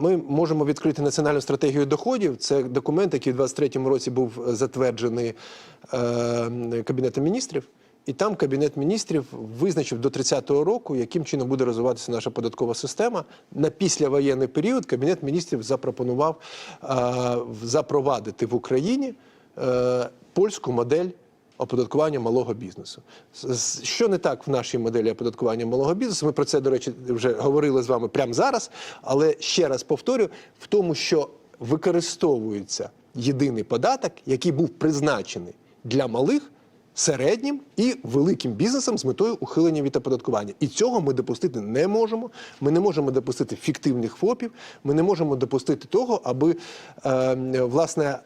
ми можемо відкрити національну стратегію доходів. Це документ, який у 2023 році був затверджений е, Кабінетом міністрів. І там Кабінет міністрів визначив до 30-го року, яким чином буде розвиватися наша податкова система. На післявоєнний період Кабінет міністрів запропонував е, запровадити в Україні е, польську модель оподаткування малого бізнесу. Що не так в нашій моделі оподаткування малого бізнесу? Ми про це, до речі, вже говорили з вами прямо зараз. Але ще раз повторю: в тому, що використовується єдиний податок, який був призначений для малих. Середнім і великим бізнесом з метою ухилення від оподаткування, і цього ми допустити не можемо. Ми не можемо допустити фіктивних ФОПів. Ми не можемо допустити того, аби е, власне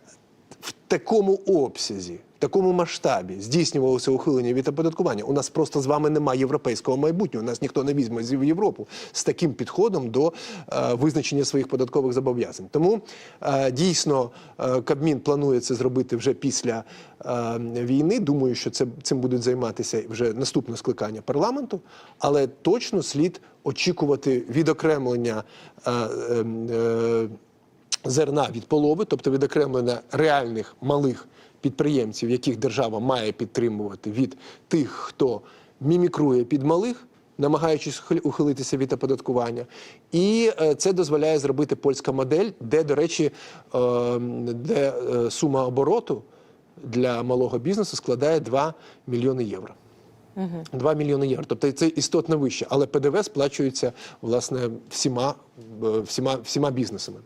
в такому обсязі, такому масштабі здійснювалося ухилення від оподаткування. У нас просто з вами немає європейського майбутнього. Нас ніхто не візьме з Європу з таким підходом до е, визначення своїх податкових зобов'язань. Тому е, дійсно е, Кабмін планує це зробити вже після е, війни. Думаю, що це цим будуть займатися вже наступне скликання парламенту, але точно слід очікувати відокремлення. Е, е, е, зерна від полови, тобто відокремлення реальних малих підприємців, яких держава має підтримувати від тих, хто мімікрує під малих. Намагаючись ухил- ухилитися від оподаткування, і е, це дозволяє зробити польська модель, де, до речі, е, де е, сума обороту для малого бізнесу складає 2 мільйони євро. 2 мільйони євро. Тобто це істотно вище, але ПДВ сплачується власне всіма, всіма, всіма бізнесами.